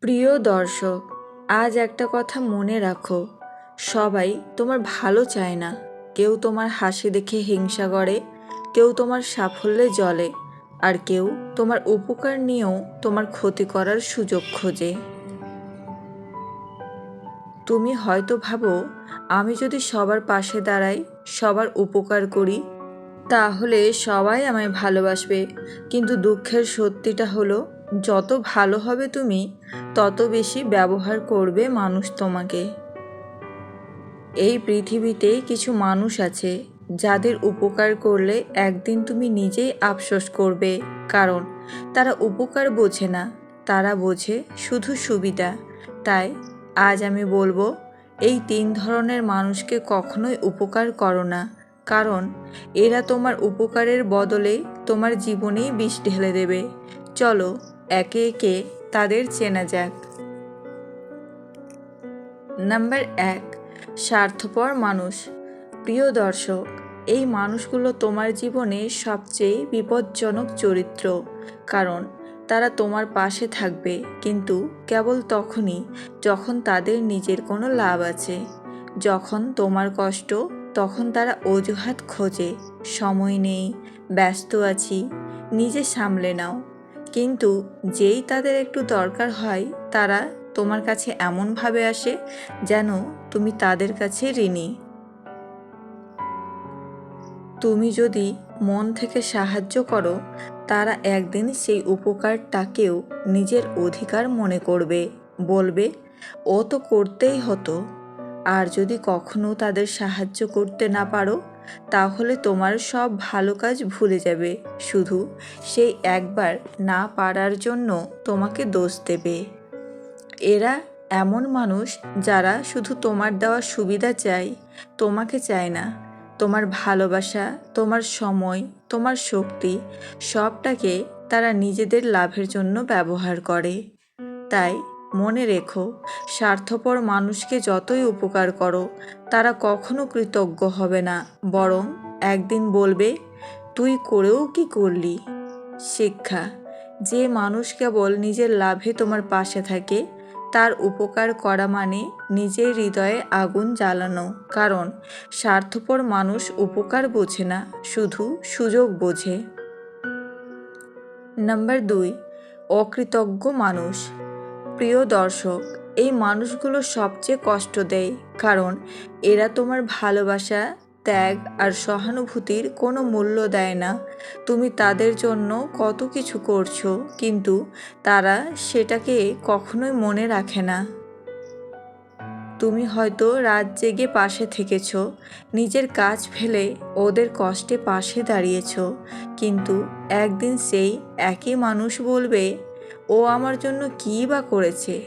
প্রিয় দর্শক, আজ একটা কথা মনে রাখো। সবাই তোমার ভালো চায় না। কেউ তোমার হাসি দেখে হিংসা করে, কেউ তোমার সাফল্যে জ্বলে, আর কেউ তোমার উপকার নিয়েও তোমার ক্ষতি করার সুযোগ খোঁজে। তুমি হয়তো ভাবো, আমি যদি সবার পাশে দাঁড়াই, সবার উপকার করি, তাহলে সবাই আমায় ভালোবাসবে। কিন্তু দুঃখের সত্যিটা হলো যত ভালো হবে তুমি, তত বেশি ব্যবহার করবে মানুষ তোমাকে। এই পৃথিবীতে কিছু মানুষ আছে, যাদের উপকার করলে একদিন তুমি নিজেই আফসোস করবে। কারণ, তারা উপকার বোঝে না, তারা বোঝে শুধু সুবিধা। তাই, আজ আমি বলব, এই তিন ধরনের মানুষকে কখনোই উপকার করো না। কারণ, এরা তোমার উপকারের বদলে তোমার জীবনেই বিষ ঢেলে দেবে। চলো একে একে তাদের চেনা যাক। নাম্বার এক, স্বার্থপর মানুষ। প্রিয় দর্শক, এই মানুষগুলো তোমার জীবনে সবচেয়ে বিপজ্জনক চরিত্র। কারণ তারা তোমার পাশে থাকবে, কিন্তু কেবল তখনই যখন তাদের নিজের কোনো লাভ আছে। যখন তোমার কষ্ট, তখন তারা অজুহাত খোঁজে। সময় নেই, ব্যস্ত আছি, নিজে সামলে নাও। কিন্তু যেই তাদের একটু দরকার হয়, তারা তোমার কাছে এমনভাবে আসে যেন তুমি তাদের কাছে ঋণী। তুমি যদি মন থেকে সাহায্য করো, তারা একদিন সেই উপকারটাকেও নিজের অধিকার মনে করবে, বলবে, ও তো করতেই হতো। আর যদি কখনো তাদের সাহায্য করতে না পারো তাহলে তোমার সব ভালো কাজ ভুলে যাবে। শুধু সেই একবার না পারার জন্য তোমাকে দোষ দেবে। এরা এমন মানুষ যারা শুধু তোমার দেওয়া সুবিধা চায়, তোমাকে চায় না। তোমার ভালোবাসা, তোমার সময়, তোমার শক্তি, সবটাকে তারা নিজেদের লাভের জন্য ব্যবহার করে। তাই মনে রেখো, স্বার্থপর মানুষকে যতই উপকার করো, তারা কখনো কৃতজ্ঞ হবে না। বরং একদিন বলবে, তুই করেও কি করলি? শিক্ষা, যে মানুষ কেবল নিজের লাভে তোমার পাশে থাকে, তার উপকার করা মানে নিজের হৃদয়ে আগুন জ্বালানো। কারণ, স্বার্থপর মানুষ উপকার বোঝে না, শুধু সুযোগ বোঝে। নাম্বার দুই, অকৃতজ্ঞ মানুষ। প্রিয় দর্শক, এই মানুষগুলো সবচেয়ে কষ্ট দেয়, কারণ এরা তোমার ভালোবাসা, ত্যাগ আর সহানুভূতির কোনো মূল্য দেয় না। তুমি তাদের জন্য কত কিছু করছ, কিন্তু তারা সেটাকে কখনোই মনে রাখে না। তুমি হয়তো রাত জেগে পাশে থেকেছ, নিজের কাজ ফেলে ওদের কষ্টে পাশে দাঁড়িয়েছ, কিন্তু একদিন সেই একই মানুষ বলবে ও আমার জন্য কী বা করেছে?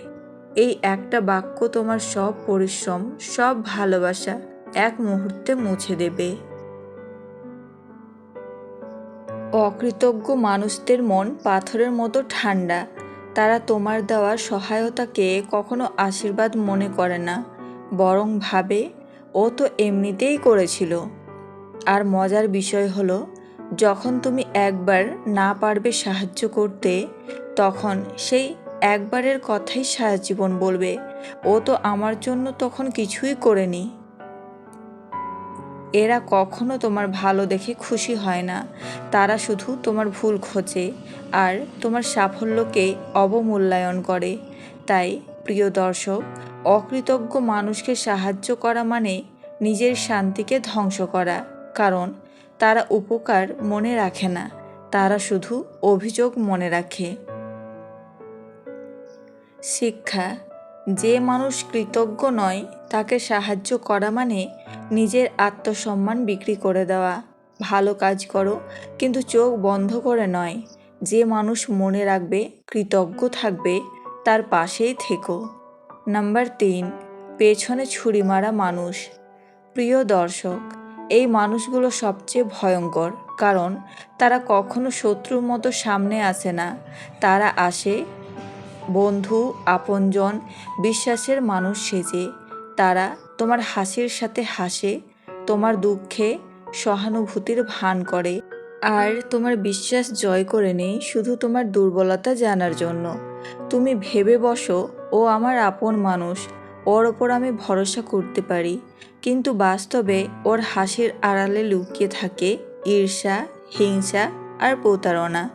এই একটা বাক্য তোমার সব পরিশ্রম, সব ভালোবাসা এক মুহূর্তে মুছে দেবে। অকৃতজ্ঞ মানুষদের মন পাথরের মতো ঠান্ডা। তারা তোমার দেওয়া সহায়তাকে কখনো আশীর্বাদ মনে করে না, বরং ভাবে, ও তো এমনিতেই করেছিল। আর মজার বিষয় হলো, যখন তুমি একবার না পারবে সাহায্য করতে তখন সেই একবারের কথাই সারা জীবন বলবে, ও তো আমার জন্য তখন কিছুই করেনি। এরা কখনো তোমার ভালো দেখে খুশি হয় না। তারা শুধু তোমার ভুল খোঁজে আর তোমার সাফল্যকে অবমূল্যায়ন করে। তাই, প্রিয় দর্শক, অকৃতজ্ঞ মানুষকে সাহায্য করা মানে নিজের শান্তিকে ধ্বংস করা। কারণ, তারা উপকার মনে রাখে না। তারা শুধু অভিযোগ মনে রাখে। শিক্ষা। যে মানুষ কৃতজ্ঞ নয়, তাকে সাহায্য করা মানে নিজের আত্মসম্মান বিক্রি করে দেওয়া। ভালো কাজ করো, কিন্তু চোখ বন্ধ করে নয়। যে মানুষ মনে রাখবে কৃতজ্ঞ থাকবে, তার পাশেই থেকো। নাম্বার তিন, পেছনে ছুরি মারা মানুষ। প্রিয় দর্শক, এই মানুষগুলো সবচেয়ে ভয়ঙ্কর, কারণ তারা কখনো শত্রুর মতো সামনে আসে না। তারা আসে বন্ধু, আপনজন, বিশ্বাসের মানুষ সেজে তারা তোমার হাসির সাথে হাসে, তোমার দুঃখে সহানুভূতির ভান করে। আর তোমার বিশ্বাস জয় করে নেই শুধু তোমার দুর্বলতা জানার জন্য। তুমি ভেবে বসো, ও আমার আপন মানুষ, ওর ওপর আমি ভরসা করতে পারি। কিন্তু বাস্তবে ওর হাসির আড়ালে লুকিয়ে থাকে ঈর্ষা, হিংসা আর প্রতারণা।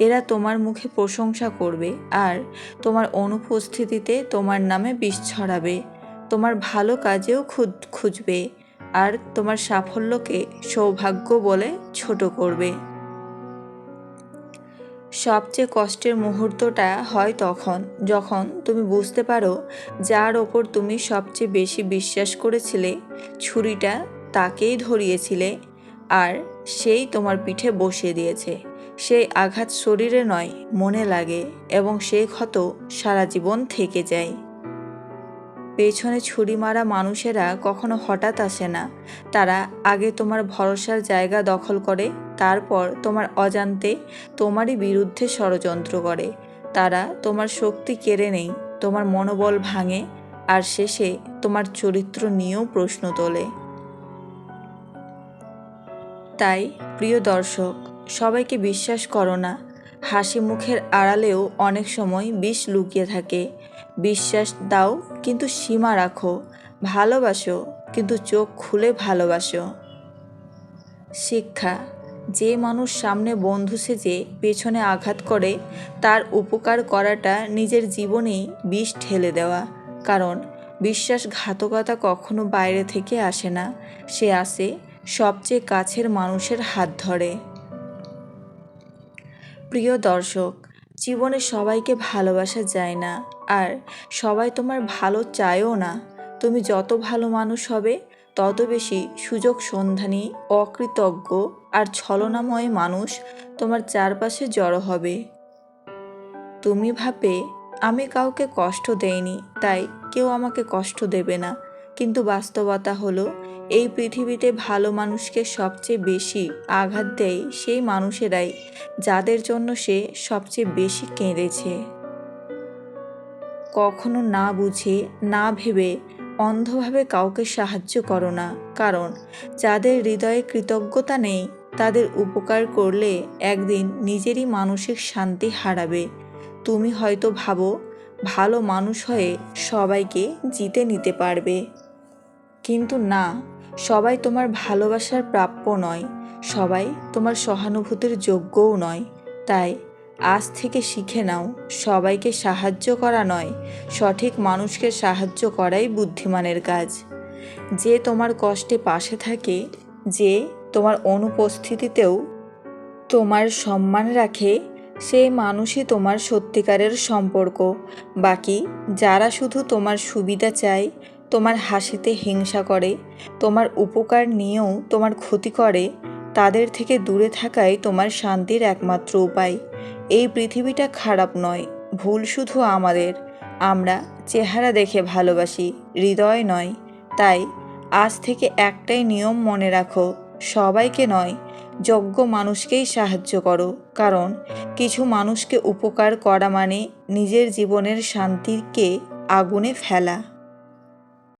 এরা তোমার মুখে প্রশংসা করবে আর তোমার অনুপস্থিতিতে তোমার নামে বিষ ছড়াবে। তোমার ভালো কাজেও খুদ খুঁজবে আর তোমার সাফল্যকে সৌভাগ্য বলে ছোট করবে। সবচেয়ে কষ্টের মুহূর্তটা হয় তখন, যখন তুমি বুঝতে পারো যার ওপর তুমি সবচেয়ে বেশি বিশ্বাস করেছিলে, ছুরিটা তাকেই ধরিয়েছিলে আর সেই তোমার পিঠে বসিয়ে দিয়েছে। সেই আঘাত শরীরে নয়, মনে লাগে এবং সেই ক্ষত সারা জীবন থেকে যায়। পেছনে ছুরি মারা মানুষেরা কখনো হঠাৎ আসে না। তারা আগে তোমার ভরসার জায়গা দখল করে, তারপর তোমার অজান্তে তোমারই বিরুদ্ধে ষড়যন্ত্র করে। তারা তোমার শক্তি কেড়ে নেই, তোমার মনোবল ভাঙে, আর শেষে তোমার চরিত্র নিয়েও প্রশ্ন তোলে। তাই, প্রিয় দর্শক সবাইকে বিশ্বাস করো না। হাসি মুখের আড়ালেও অনেক সময় বিষ লুকিয়ে থাকে। বিশ্বাস দাও, কিন্তু সীমা রাখো। ভালোবাসো, কিন্তু চোখ খুলে ভালোবাসো। শিক্ষা, যে মানুষ সামনে বন্ধু সেজে পেছনে আঘাত করে, তার উপকার করাটা নিজের জীবনেই বিষ ঠেলে দেওয়া। কারণ, বিশ্বাসঘাতকতা কখনো বাইরে থেকে আসে না। সে আসে সবচেয়ে কাছের মানুষের হাত ধরে। প্রিয় দর্শক, জীবনে সবাইকে ভালোবাসা যায় না। আর সবাই তোমার ভালো চায়ও না। তুমি যত ভালো মানুষ হবে, তত বেশি সুযোগ, সন্ধানী, অকৃতজ্ঞ আর ছলনাময় মানুষ তোমার চারপাশে জড়ো হবে। তুমি ভাবে, আমি কাউকে কষ্ট দেইনি, তাই কেউ আমাকে কষ্ট দেবে না। কিন্তু বাস্তবতা হলো এই পৃথিবীতে ভালো মানুষকে সবচেয়ে বেশি আঘাত দেয় সেই মানুষেরাই যাদের জন্য সে সবচেয়ে বেশি কেঁদেছে। কখনো না বুঝে, না ভেবে, অন্ধভাবে কাউকে সাহায্য করো না, কারণ যাদের হৃদয়ে কৃতজ্ঞতা নেই, তাদের উপকার করলে একদিন নিজেরই মানসিক শান্তি হারাবে। তুমি হয়তো ভাবো, ভালো মানুষ হয়ে সবাইকে জিতে নিতে পারবে। কিন্তু না সবাই তোমার ভালোবাসার প্রাপ্য নয়, সবাই তোমার সহানুভূতির যোগ্যও নয়। তাই আজ থেকে শিখে নাও, সবাইকে সাহায্য করা নয়, সঠিক মানুষকে সাহায্য করাই বুদ্ধিমানের কাজ। যে তোমার কষ্টে পাশে থাকে, যে তোমার অনুপস্থিতিতেও তোমার সম্মান রাখে সেই মানুষই তোমার সত্যিকারের সম্পর্ক। বাকি যারা শুধু তোমার সুবিধা চায় তোমার হাসিতে হিংসা করে, তোমার উপকার নিয়েও তোমার ক্ষতি করে, তাদের থেকে দূরে থাকাই তোমার শান্তির একমাত্র উপায়। এই পৃথিবীটা খারাপ নয়, ভুল শুধু আমাদের। আমরা চেহারা দেখে ভালোবাসি, হৃদয় নয়। তাই আজ থেকে একটাই নিয়ম মনে রাখো, সবাইকে নয়, যোগ্য মানুষকেই সাহায্য করো। কারণ কিছু মানুষকে উপকার করা মানে নিজের জীবনের শান্তিকে আগুনে ফেলা।